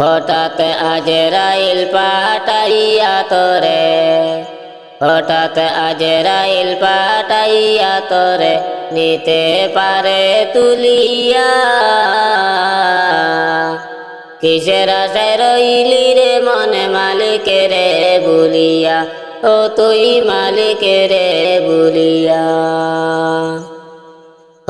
হঠাৎ আজ আজরাইল পাঠাইয়া তোরে। হঠাৎ আজ আজরাইল পাঠাইয়া তোরে নিতে পারে তুলিয়া। কিসের আশায় রইলি রে মনে মালিকের বলিয়া? ও তুই মালিকের বলিয়া।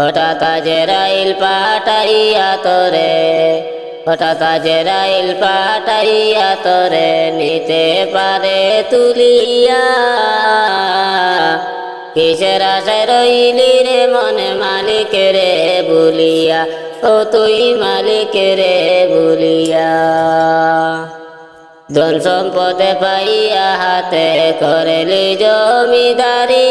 হঠাৎ আজ আজরাইল পাঠাইয়া তোরে। হঠাৎ আজরাইল পাঠাইয়া তোরে নিতে পারে তুলিয়া। কিসের আশায় রইলি রে মনে মালিকের বলিয়া? ও তুই মালিকের বলিয়া। ধন সম্পদে পাইয়া হাতে করেলি জমিদারি।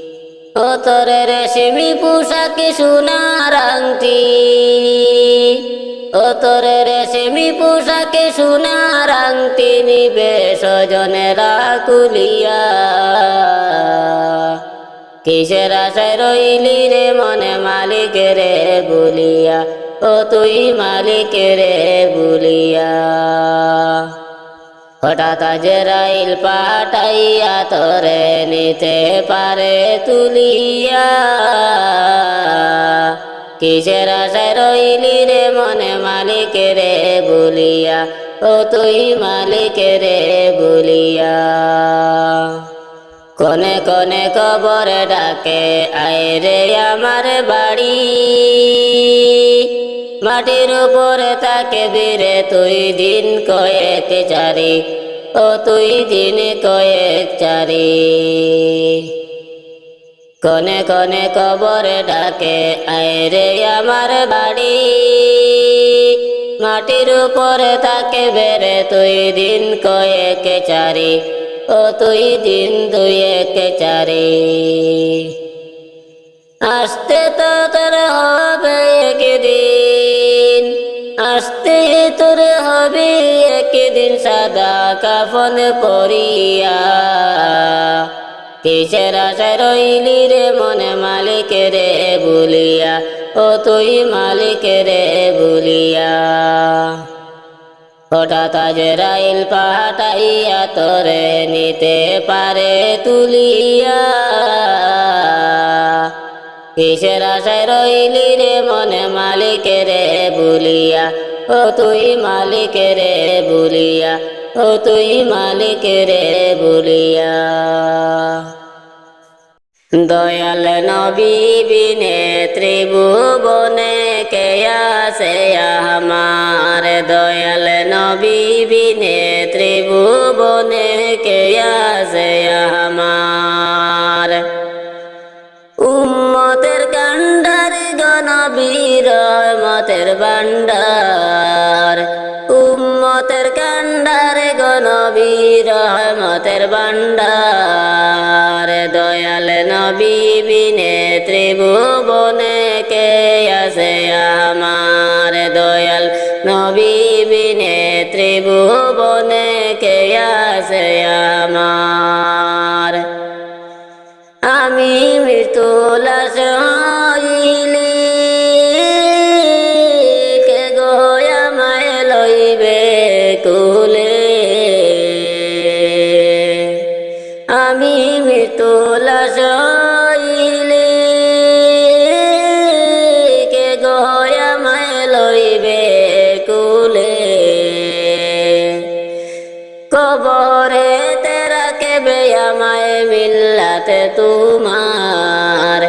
তোরে রেশমি পোশাকে সোনার আংটি। ও তোরে রেশমি পোশাকে সোনার আংটি নিবে স্বজনেরা কুলিয়া। কিসের আশায় রইলি রে মনে মালিকের বলিয়া? ও তুই মালিকের বলিয়া। হঠাৎ আজরাইল পাঠাইয়া তোরে নিতে পারে তুলিয়া। কিসের আশায় রইলি রে মনে মালিকের বলিয়া? ও তুই মালিকের বলিয়া। কনে কনে কবরে ডাকে, আয় রে আমার বাড়ি। মাটির উপরে তাকে বীরে তুই দিন কয়েক চারি ও তুই দিন কয়েক চারি। কনে কনে কবরে ডাকে, আয় রে আমার বাড়ি। মাটির উপরে তাকে বেড়ে তুই দিন কয়েক চারি ও তুই দিন দুই এক চারি। আসতে তো তোর হবে তোর হবে একদিন সাদা কাফন পরিয়া। কিসের আশায় রইলি রে মনে মালিকের বলিয়া? ও তুই মালিকের বলিয়া। হঠাৎ আজরাইল পাঠাইয়া তোরে নিতে পারে তুলিয়া। কিসের আশায় রইলি রে মনে মালিকের বলিয়া? ও তুই মালিকের বলিয়া, ও তুই মালিকের বলিয়া। দয়াল নবী বিনে ত্রিভুবনে কে আসে আমার? দয়াল নবী বিনে ত্রিভুবনে কে আসে আমার? উম্মতের কান্ডার গণবীর মতের ভান্ডার মতের ভান্ডার দয়াল নবী বিনে ত্রিভুবনে কে আছে আমার? দয়াল নবী বিনে ত্রিভুবনে কে আছে আমার? আমি মৃত্যু লাশ আমি মৃত্যু লাশ কে গোয়া মায় লইবে কুলে? কবরে তেরা কেবে আমায় মিল্লাতে তোমার?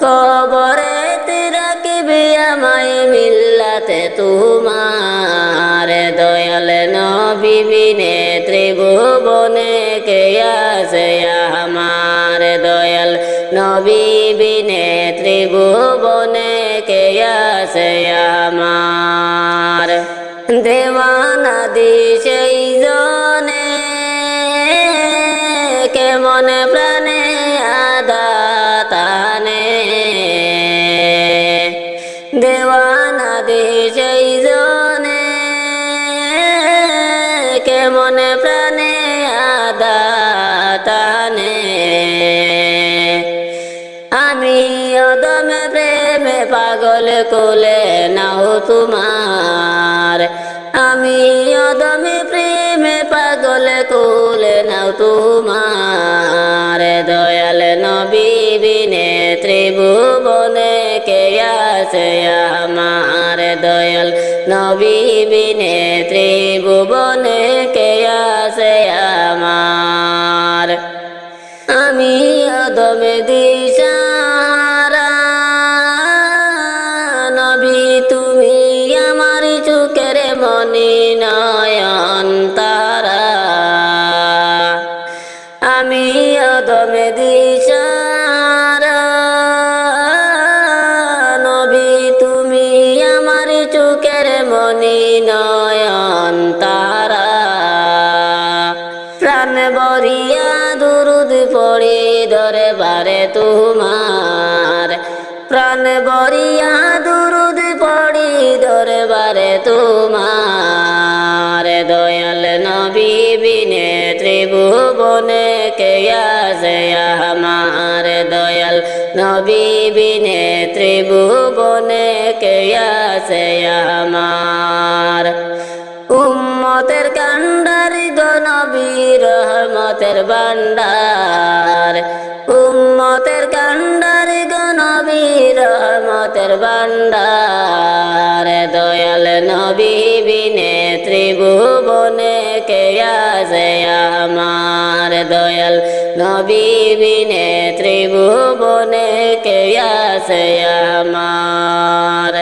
কবরে তেরা কেবে আমায় মিল্লাতে তোমার? দয়াল নবী বিনে ত্রিভুবনে কে আছে আমার দয়াল? নবী বিনে ত্রিভুবনে কে আছে আমার? দেওয়ানা দি জনে মনে প্রাণে আদাতানে? দেওয়ানা দে জনে কেমন প্রাণে আদাতানে আমি অদমে প্রেমে পাগল কোলে নাও তোমার। আমি অদমে প্রেমে পাগল কোলে নাও তোমার। দয়াল নবী বিনে ত্রিভুবনে কে আছে আমার? দয়াল নবী বিনে ত্রিভুবনে দিশারা নবী তুমি আমার চোখের মনি নয়ন তারা। আমি অদমে দিশারা বরিয়া দুরুদ পড়ে দরে বারে তোমার। প্রাণ বরিয়া দুরুদ পড়ি দরে বারে তোমার। দয়াল নবী বিনে ত্রিভুবনে কে আছে আমার? দয়াল নবী বিনে ত্রিভুবনে কে আছে আমার? উম্মতের কান্ডারি রহমতের বান্ডার উম্মতের কান্ডারি গনবীর রহমতের বান্ডার দয়াল নবী বিনে ত্রিভুবনে কে আছে আমার? দয়াল নবী বিনে ত্রিভুবনে কে আমার?